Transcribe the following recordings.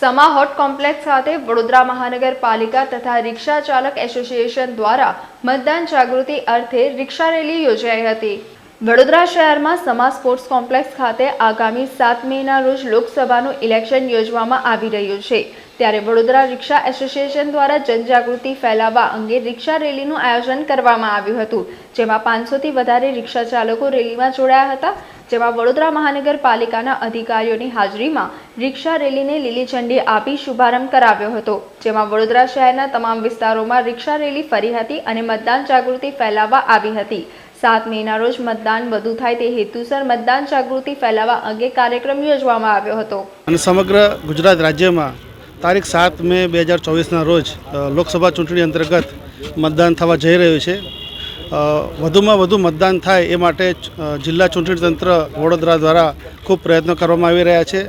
સમા hot complex ખાતે વડોદરા મહાનગરપાલિકા તથા રિક્ષા ચાલક એસોસિએશન દ્વારા મતદાન જાગૃતિ અર્થે રિક્ષા રેલી યોજાઈ હતી. વડોદરા શહેરમાં સમા સ્પોર્ટ્સ કોમ્પ્લેક્સ ખાતે આગામી સાત મેના રોજ લોકસભાનું ઇલેક્શન યોજવામાં આવી રહ્યું છે. ત્યારે વડોદરા રિક્ષા એસોસિએશન દ્વારા જનજાગૃતિ ફેલાવવા અંગે રિક્ષા રેલીનું આયોજન કરવામાં આવ્યું હતું. જેમાં પાંચસોથી વધારે રિક્ષા ચાલકો રેલીમાં જોડાયા હતા. જેમાં વડોદરા મહાનગરપાલિકાના અધિકારીઓની હાજરીમાં રિક્ષા રેલીને લીલી ઝંડી આપી શુભારંભ કરાવ્યો હતો. જેમાં વડોદરા શહેરના તમામ વિસ્તારોમાં રિક્ષા રેલી ફરી હતી અને મતદાન જાગૃતિ ફેલાવવા આવી હતી. સાત મેના રોજ મતદાન વધુ થાય તે હેતુસર મતદાન જાગૃતિ ફેલાવવા અંગે કાર્યક્રમ યોજવામાં આવ્યો હતો. અને સમગ્ર ગુજરાત રાજ્યમાં તારીખ સાત મે બે હજાર ચોવીસના રોજ લોકસભા ચૂંટણી અંતર્ગત મતદાન થવા જઈ રહ્યું છે. વધુમાં વધુ મતદાન થાય એ માટે જિલ્લા ચૂંટણી તંત્ર વડોદરા દ્વારા ખૂબ પ્રયત્નો કરવામાં આવી રહ્યા છે.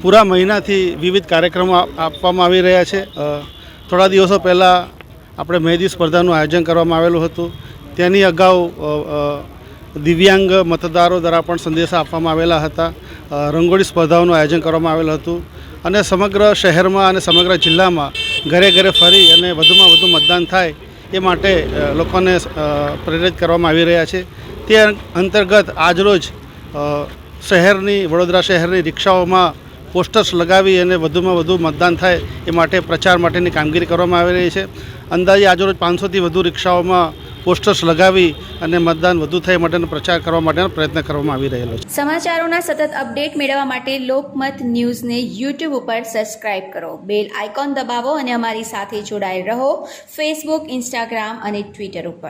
પૂરા મહિનાથી વિવિધ કાર્યક્રમો આપવામાં આવી રહ્યા છે. થોડા દિવસો પહેલાં આપણે મહેંદી સ્પર્ધાનું આયોજન કરવામાં આવેલું હતું. તેની અગાઉ દિવ્યાંગ મતદારો દ્વારા પણ સંદેશા આપવામાં આવેલા હતા. રંગોળી સ્પર્ધાઓનું આયોજન કરવામાં આવેલું હતું. અને સમગ્ર શહેરમાં અને સમગ્ર જિલ્લામાં ઘરે ઘરે ફરી અને વધુમાં વધુ મતદાન થાય એ માટે લોકોને પ્રેરિત કરવામાં આવી રહ્યા છે. તે અંતર્ગત આજરોજ શહેરની, વડોદરા શહેરની રિક્ષાઓમાં પોસ્ટર્સ લગાવી અને વધુમાં વધુ મતદાન થાય એ માટે પ્રચાર માટેની કામગીરી કરવામાં આવી રહી છે. અંદાજે આજરોજ પાંચસોથી વધુ રિક્ષાઓમાં પોસ્ટર્સ લગાવી અને મતદાન વધુ થાય માટેનો પ્રચાર કરવા માટેનો પ્રયત્ન કરવામાં આવી રહેલો છે. સમાચારોના સતત અપડેટ મેળવવા માટે લોકમત ન્યૂઝને યુટ્યુબ ઉપર સબસ્ક્રાઇબ કરો. બેલ આઇકોન દબાવો અને અમારી સાથે જોડાયેલ રહો. ફેસબુક ઇન્સ્ટાગ્રામ અને ટ્વિટર ઉપર.